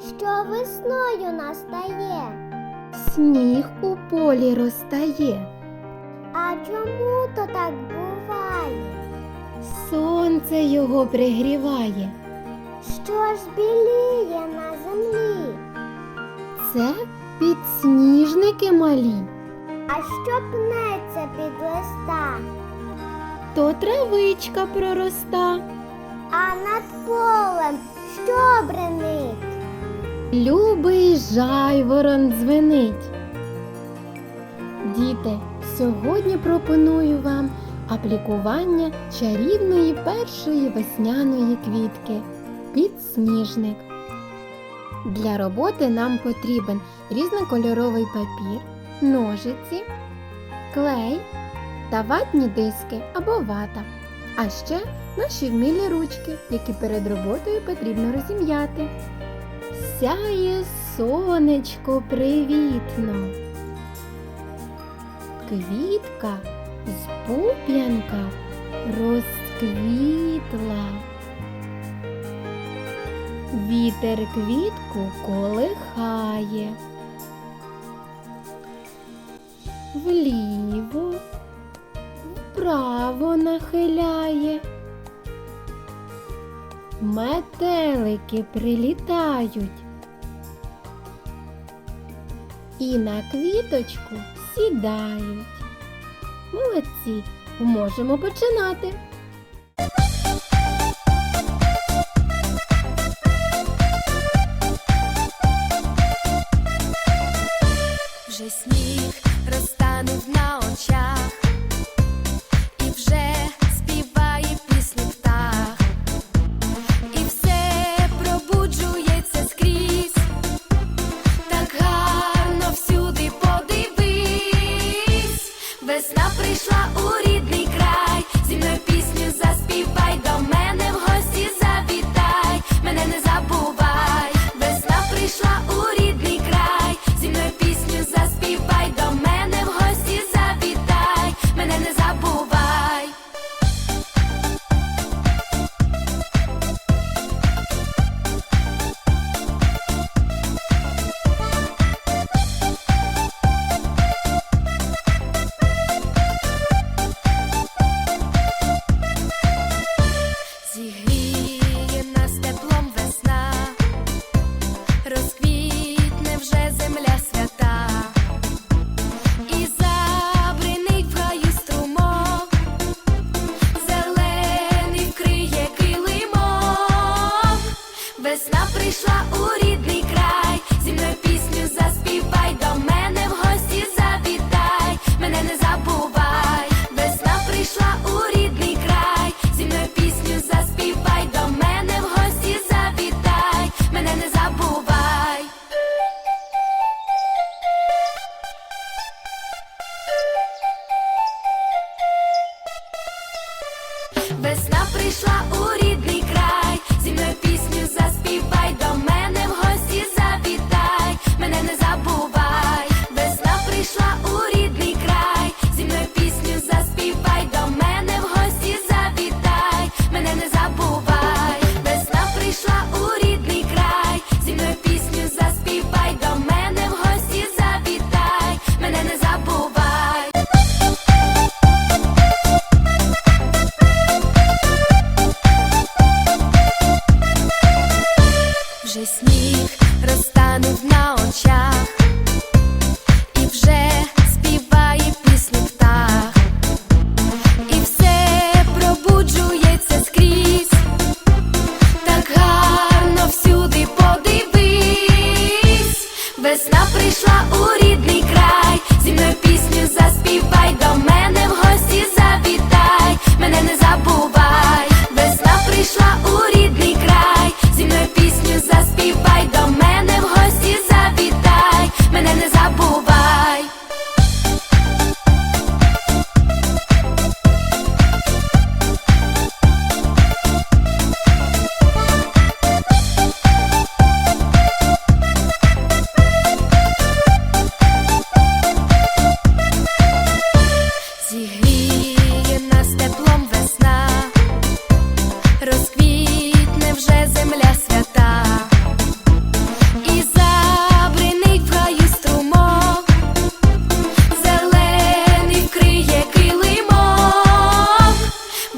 що весною настає. Сніг у полі розтає, А чому то так буває? сонце його пригріває. Що ж біліє на землі? Це підсніжники малі, А що пнеться під листа? то травичка пророста. А над полем що бренить? Любий жайворон дзвенить. Діти, сьогодні пропоную вам аплікування чарівної першої весняної квітки підсніжник. Для роботи нам потрібен різнокольоровий папір, ножиці, клей та ватні диски або вата. А ще наші вмілі ручки, які перед роботою потрібно розім'яти. Сяє сонечко привітно. Квітка з пуп'янка розквітла. Вітер квітку колихає. Вліво, вправо нахиляє. Метелики прилітають. І на квіточку сідають. Молодці, можемо починати. Весна прийшла у рідний вже сніг розтанув на очах і вже.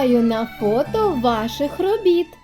Чекаю на фото ваших робіт.